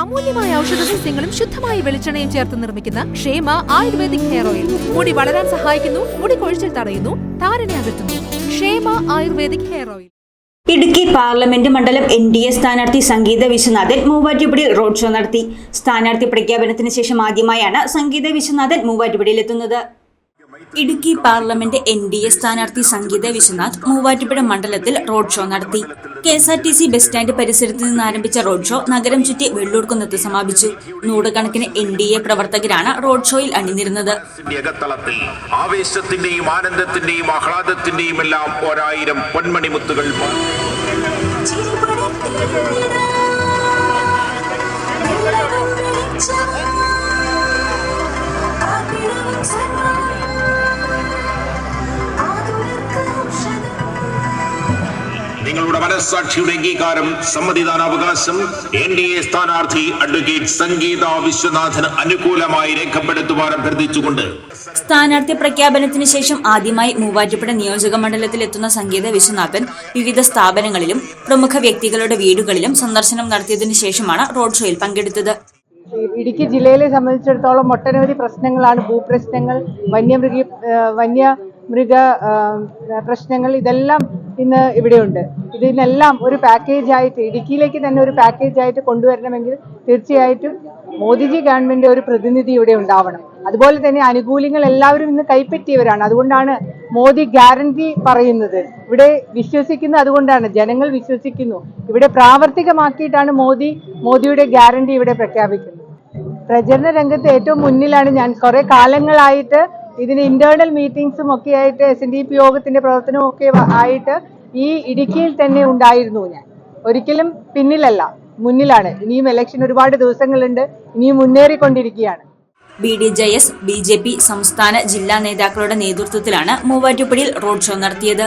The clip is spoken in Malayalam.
അമൂല്യമായ ഔഷധ സസ്യങ്ങളും ശുദ്ധമായ വെളിച്ചെണ്ണയും ചേർത്ത് നിർമ്മിക്കുന്ന ക്ഷേമ ആയുർവേദിക് ഹെയർ ഓയിൽ. മുടി വളരാൻ സഹായിക്കുന്നു മുടി കൊഴിച്ചിൽ തടയുന്നു താരനെ അകറ്റുന്നു. Kshema ayurvedic hair oil. Idukki parliament മണ്ഡലം എൻ ഡി എ സ്ഥാനാർത്ഥി സംഗീത വിശ്വനാഥൻ മൂവാറ്റുപുഴയിൽ റോഡ് ഷോ നടത്തി. സ്ഥാനാർത്ഥി പ്രഖ്യാപനത്തിന് ശേഷം ആദ്യമായാണ് സംഗീത വിശ്വനാഥൻ മൂവാറ്റുപുഴയിൽ എത്തുന്നത്. Idukki parliament N D A സ്ഥാനാർത്ഥി സംഗീത വിശ്വനാഥ് മൂവാറ്റുപുഴ മണ്ഡലത്തിൽ റോഡ് ഷോ നടത്തി. K S R T C bus stand പരിസരത്ത് നിന്ന് ആരംഭിച്ച റോഡ് ഷോ നഗരം ചുറ്റി വെള്ളൂർക്കുന്നത്ത് സമാപിച്ചു. നൂറുകണക്കിന് എൻ ഡി എ പ്രവർത്തകരാണ് റോഡ് ഷോയിൽ അണിനിരുന്നത്. ത്തിന്റെ ആവേശത്തിന്റെയും ആനന്ദത്തിന്റെയും ആഹ്ലാദത്തിന്റെയും എല്ലാം ഒരായിരം പൊന്മണിമുത്തുകൾ. നിങ്ങളുടെ മനസ്സാക്ഷിയുടെ അംഗീകാരം സമ്മതിദാനാവകാശം എൻ ഡി എ സ്ഥാനാർത്ഥി അഡ്വക്കേറ്റ് സംഗീത വിശ്വനാഥന് അനുകൂലമായി രേഖപ്പെടുത്തുവാൻ അഭ്യർത്ഥിച്ചുകൊണ്ട് സ്ഥാനാർത്ഥി പ്രഖ്യാപനത്തിന് ശേഷം ആദ്യമായി മൂവാറ്റുപുഴ നിയോജക മണ്ഡലത്തിൽ എത്തുന്ന സംഗീത വിശ്വനാഥൻ വിവിധ സ്ഥാപനങ്ങളിലും പ്രമുഖ വ്യക്തികളുടെ വീടുകളിലും സന്ദർശനം നടത്തിയതിനു ശേഷമാണ് റോഡ് ഷോയിൽ പങ്കെടുത്തത്. ഇടുക്കി ജില്ലയിലെ സംബന്ധിച്ചിടത്തോളം ഒട്ടനവധി പ്രശ്നങ്ങളാണ്. ഭൂപ്രശ്നങ്ങൾ വന്യമൃഗ വന്യ വന്യമൃഗ പ്രശ്നങ്ങൾ ഇതെല്ലാം ഇന്ന് ഇവിടെയുണ്ട്. ഇതിനെല്ലാം ഒരു പാക്കേജ് ആയിട്ട് ഇടുക്കിയിലേക്ക് തന്നെ ഒരു പാക്കേജ് ആയിട്ട് കൊണ്ടുവരണമെങ്കിൽ തീർച്ചയായിട്ടും മോദിജി ഗവൺമെന്റ് ഒരു പ്രതിനിധി ഇവിടെ ഉണ്ടാവണം. അതുപോലെ തന്നെ ആനുകൂല്യങ്ങൾ എല്ലാവരും ഇന്ന് കൈപ്പറ്റിയവരാണ്. അതുകൊണ്ടാണ് മോദി ഗ്യാരണ്ടി പറയുന്നത്. ഇവിടെ വിശ്വസിക്കുന്നത് അതുകൊണ്ടാണ് ജനങ്ങൾ വിശ്വസിക്കുന്നു. ഇവിടെ പ്രാവർത്തികമാക്കിയിട്ടാണ് മോദി മോദിയുടെ ഗ്യാരണ്ടി ഇവിടെ പ്രഖ്യാപിക്കുന്നത്. പ്രചരണ രംഗത്ത് ഏറ്റവും മുന്നിലാണ് ഞാൻ കുറെ കാലങ്ങളായിട്ട് ഇതിന് ഇന്റേണൽ മീറ്റിംഗ്സും ഒക്കെ ആയിട്ട് എസ് എൻ ഡി പി യോഗത്തിന്റെ പ്രവർത്തനവും ഒക്കെ ആയിട്ട് ഈ ഇടുക്കിയിൽ തന്നെ ഉണ്ടായിരുന്നു ഞാൻ. ഒരിക്കലും പിന്നിലല്ല മുന്നിലാണ്. ഇനിയും ഇലക്ഷൻ ഒരുപാട് ദിവസങ്ങളുണ്ട്. ഇനിയും മുന്നേറിക്കൊണ്ടിരിക്കുകയാണ്. B D J S B J P സംസ്ഥാന ജില്ലാ നേതാക്കളുടെ നേതൃത്വത്തിലാണ് മൂവാറ്റുപുഴയിൽ റോഡ് ഷോ നടത്തിയത്.